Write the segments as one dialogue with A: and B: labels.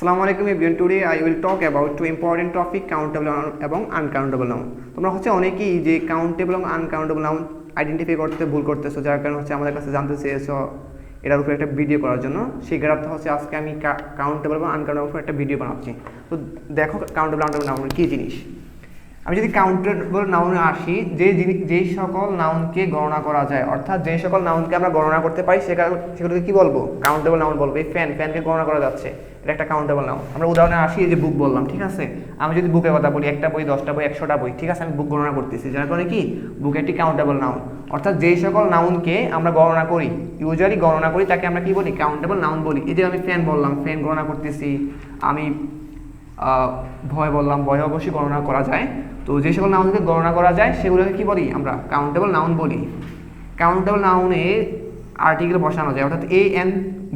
A: আসসালামু আলাইকুম everyone today I will talk about two important topic countable এবং uncountable noun তোমরা হচ্ছে অনেকেই যে কাউন্টেবল এবং আনকাউন্টেবল নাউন আইডেন্টিফাই করতে ভুল করতেছো, যার কারণে হচ্ছে আমাদের কাছে জানতে চেয়েছো এটার উপরে একটা ভিডিও করার জন্য। সেই গ্রাফটা হচ্ছে আজকে আমি কাউন্টেবল এবং আনকাউন্টেবল উপরে একটা ভিডিও বানাচ্ছি। তো দেখো কাউন্টেবল আনকাউন্টেবল নাউন কী জিনিস? আমি যদি কাউন্টেবল নাউনে আসি, যে যেই সকল নাউনকে গণনা করা যায়, অর্থাৎ যে সকল নাউনকে আমরা গণনা করতে পারি সেগুলো সেগুলোকে কি বলব? কাউন্টেবল নাউন বলব। এই ফ্যান ফ্যানকে গণনা করা যাচ্ছে। এটা একটা কাউন্টেবল নাউন আমরা উদাহরণে আসি, এই যে বুক বললাম, ঠিক আছে? আমি যদি বুকের কথা বলি, একটা বই, দশটা বই, একশোটা বই, ঠিক আছে? আমি বুক গণনা করতেছি। যার কারণে কি? বুক একটি কাউন্টেবল নাউন অর্থাৎ যেই সকল নাউনকে আমরা গণনা করি ইউজুয়ালি গণনা করি, তাকে আমরা কি বলি? কাউন্টেবল নাউন বলি। এই যে আমি ফ্যান বললাম ফ্যান গণনা করতেছি। আমি ভয় বললাম, ভয় অবশ্যই গণনা করা যায়। তো যে সকল নাউনকে গণনা করা যায়, সেগুলোকে কি বলি আমরা? কাউন্টেবল নাউন বলি। কাউন্টেবল নাউনে আর্টিকেল বসানো যায়, অর্থাৎ এ এন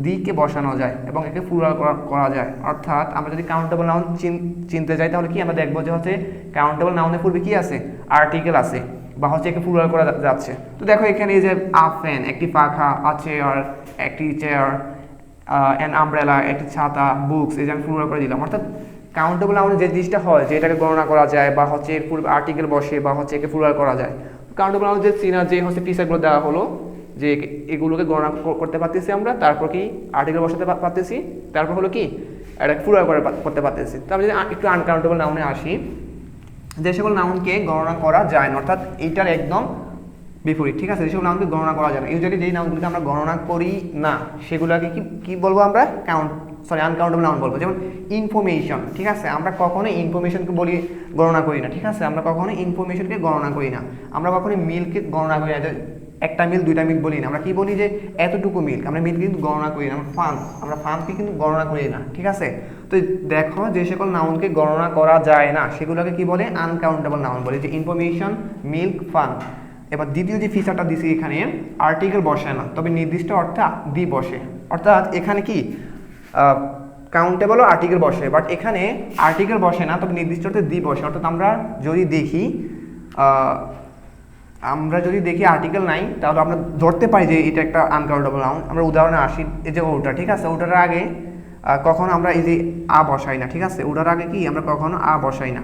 A: দিকে বসানো যায় এবং একে প্লুরাল করা যায়। অর্থাৎ আমরা যদি কাউন্টেবল নাউন চিনতে যাই, তাহলে কি আমরা দেখব যে হচ্ছে কাউন্টেবল নাউনের পূর্বে কি আছে? আর্টিকেল আছে বা হচ্ছে একে প্লুরাল করা যাচ্ছে। তো দেখো এখানে এই যে আ ফ্যান একটি পাখা, আ চেয়ার একটি চেয়ার অ্যান আমব্রেলা একটি ছাতা বুকস এই যে আমি প্লুরাল করে দিলাম। অর্থাৎ কাউন্টেবল আমাদের যে জিনিসটা হয়, যে এটাকে গণনা করা যায় বা হচ্ছে এর পূর্বে আর্টিকেল বসে বা হচ্ছে একে প্লুরাল করা যায় কাউন্টেবল আমাদের যে চিনা যে হচ্ছে টিচারগুলো দেওয়া হলো, যে এগুলোকে গণনা করতে পারতেছি আমরা, তারপর কি আর্টিকেল বসাতে পারতেছি, তারপর হলো কি প্লুরাল করে করতে পারতেছি। তো আমি যদি একটু আনকাউন্টেবল নাউনে আসি, যে সকল নাউনকে গণনা করা যায় না, অর্থাৎ এটার একদম বিপরীত, ঠিক আছে? যেসব নাউনকে গণনা করা যায় না। ইউজুয়ালি যেই নাউনগুলোকে আমরা গণনা করি না, সেগুলোকে কি কি বলব আমরা? কাউন্ট সরি আনকাউন্টেবল নাউন বলব। যেমন ইনফরমেশন ঠিক আছে? আমরা কখনো ইনফরমেশনকে বলি, গণনা করি না, ঠিক আছে? আমরা কখনো ইনফরমেশনকে গণনা করি না। আমরা কখনো মিলকে গণনা করি না। একটা মিল, দুইটা মিল বলি না। আমরা কি বলি যে এতটুকু মিল্ক আমরা মিল্ক কিন্তু গণনা করি না। আমরা আমরা ফানকে কিন্তু গণনা করি না, ঠিক আছে? তো দেখো, যে সকল নাউনকে গণনা করা যায় না, সেগুলোকে কি বলে? আনকাউন্টেবল নাউন বলে। যে ইনফরমেশন মিল্ক ফান এবার দ্বিতীয় যে ফিচারটা দিছি এখানে আর্টিকেল বসে না, তবে নির্দিষ্ট অর্থে দি বসে। অর্থাৎ এখানে কি? কাউন্টেবল ও আর্টিকেল বসে বাট এখানে আর্টিকেল বসে না, তবে নির্দিষ্ট অর্থে দি বসে, অর্থাৎ আমরা যদি দেখি আমরা যদি দেখি আর্টিকেল নাই, তাহলে আমরা ধরতে পারি যে এটা একটা আনকাউন্টেবল নাউন আমরা উদাহরণে আসি, এই যে ওটা, ঠিক আছে? ওটার আগে কখনো আমরা এই যে আ বসাই না, ঠিক আছে? ওটার আগে কি? আমরা কখনো আ বসাই না।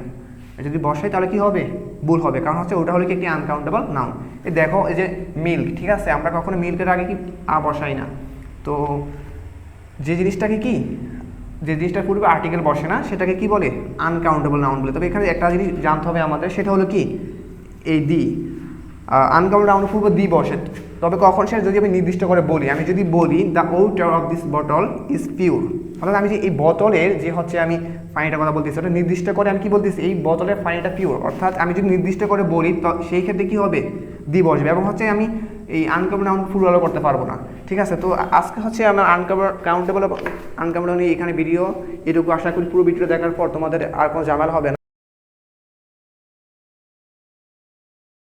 A: যদি বসাই, তাহলে কি হবে? ভুল হবে, কারণ হচ্ছে ওটা হলো কি একটি আনকাউন্টেবল নাউন এই দেখো, এই যে মিল্ক ঠিক আছে? আমরা কখনো মিল্কের আগে কি আ বসাই না। তো যে জিনিসটাকে কি, যে জিনিসটার পূর্বে আর্টিকেল বসে না, সেটাকে কি বলে? আনকাউন্টেবল নাউন বলে। তবে এখানে একটা জিনিস জানতে হবে আমাদের, সেটা হলো কি? এই দি। আনকাউন্টেবল নাউনের পূর্বে দি বসে। তবে কখন সে যদি আমি নির্দিষ্ট করে বলি, আমি যদি বলি the water of this bottle is pure অর্থাৎ আমি যে এই বোতলের যে হচ্ছে আমি পানিটার কথা বলতেছি, ওটা নির্দিষ্ট করে আমি কি বলতেছি? এই বোতলের পানিটা পিওর অর্থাৎ আমি যদি নির্দিষ্ট করে বলি, তো সেই ক্ষেত্রে কী হবে? দি বসবে। এবং হচ্ছে আমি এই আনকাউন্ট নাউন ফুল ফলো করতে পারব না। ঠিক আছে? তো আজকে হচ্ছে আমার আনকামার কাউন্টেবল আনকাউন্টেবল নিয়ে এখানে ভিডিও এটুকু আশা করি পুরো ভিডিও দেখার পর তোমাদের আর কোনো জামাল হবে না।